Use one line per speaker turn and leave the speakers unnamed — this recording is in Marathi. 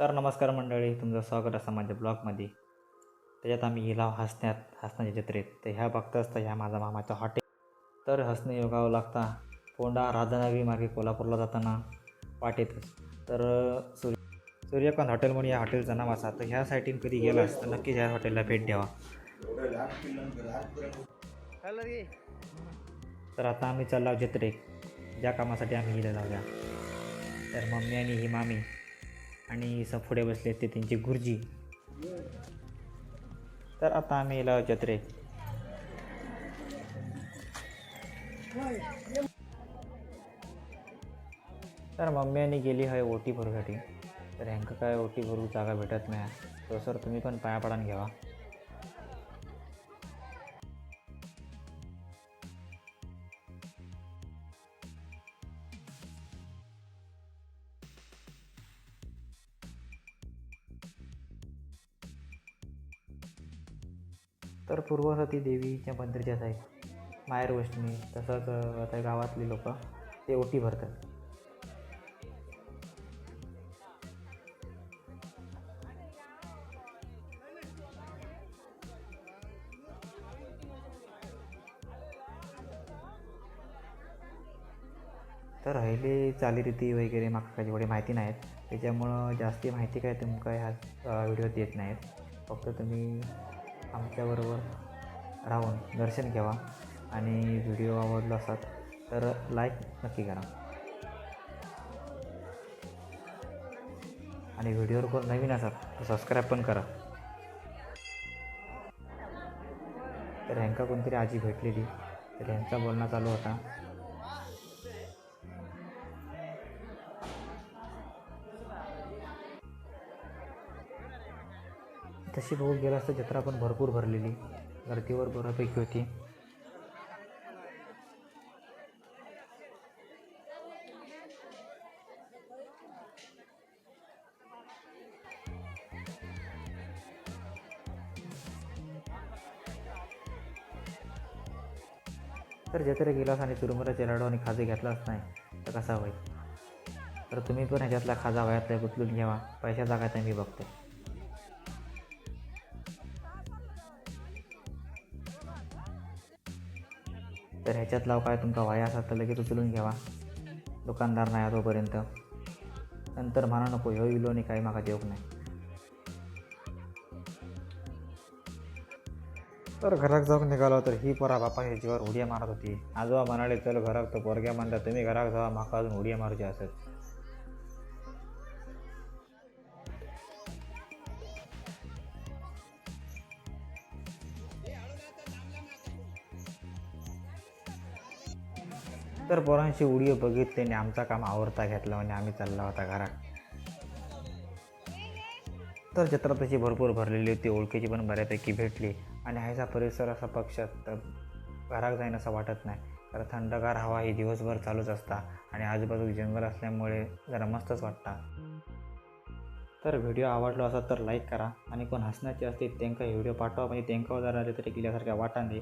नमस्कार मंडळी तुमचं स्वागत असं माझ्या ब्लॉगमध्ये. त्याच्यात आम्ही गेला हसण्यात हसण्याच्या जत्रेत तर ह्या बघता असता ह्या माझा मामाचा हॉटेल. तर हसणे योगावं लागता. फोंडा राधानगरी मार्गे कोल्हापूरला जाताना वाटेतच तर सूर्य सूर्यकांत हॉटेल म्हणून या हॉटेलचं नाव असा. तर ह्या साईटीन कधी गेलास तर नक्कीच ह्या हॉटेलला भेट द्यावा. तर आता आम्ही चाललो जत्रेत. ज्या कामासाठी आम्ही गेलेलो आहोत तर मम्मी आणि ही मामी आणि स पुढे बसले ते त्यांची गुरुजी. तर आता आम्ही येला जत्रे जत्रेत तर मम्मी आणि गेली आहे ओटी भरूसाठी तर ह्यांका काय ओटी भरू जागा भेटत नाही. तर सर तुम्ही पण पाया पडान घ्यावा. तर पूर्वसती देवीच्या मंदिरच्याच आहेत माहेर वैष्णवी तसंच आता गावातली लोक ते ओटी भरतात. तर राहिले चालीरीती वगैरे माका काही एवढी माहिती नाहीत त्याच्यामुळं जास्ती माहिती काय तुमका ह्या व्हिडिओत देत नाहीत. फक्त तुम्ही आमच्याबरोबर राहून दर्शन घ्यावा आणि व्हिडिओ आवडला असाल तर लाईक नक्की करा. आणि व्हिडिओवर कोण नवीन असतात तर सबस्क्राईब पण करा. तर ह्यांका कोणतरी आजी भेटलेली तर ह्यांचा बोलणं चालू होता. तशी बघू गेला असता जत्रा पण भरपूर भरलेली. गर्दीवर बऱ्यापैकी होती. तर जत्रे गेलास आणि चुरमुऱ्याचे लाडू आणि खाजे घेतलाच नाही तर कसा होईल? तर तुम्ही पण ह्याच्यातला खाजा वयातला गुतलून घ्यावा. पैशाचा काय तर मी बघतो तर ह्याच्यात लाव काय तुमचा वाया असा तर लगेच उचलून घ्यावा. दुकानदार नाही तोपर्यंत नंतर म्हणा नको ह्यो इलो नाही काही माका देऊक नाही तर घरात जाऊन निघालो तर ही पोरा बापाच्या जीवावर उड्या मारत होती. आजोबा म्हणाले चल घरात तर पोरग्या म्हणतात तुम्ही घरात जावा माका अजून उड्या मारूचे असत. तर पोरांशी उडी बघितली आणि आमचा काम आवडता घेतला आणि आम्ही चालला होता घरात. तर जत्रा तशी भरपूर भरलेली होती ओळखीची पण बऱ्यापैकी भेटली. आणि ह्याचा परिसर असा पक्षात घरात जाईन असं वाटत नाही. तर थंडगार हवा ही दिवसभर चालूच असता आणि आजूबाजू जंगल असल्यामुळे जरा मस्तच वाटतात तर व्हिडिओ आवडला असा तर लाईक करा आणि कोण हसण्याचे असतील त्यांना व्हिडिओ पाठवा. म्हणजे त्यांना जरा तरी केल्यासारख्या वाटा नाही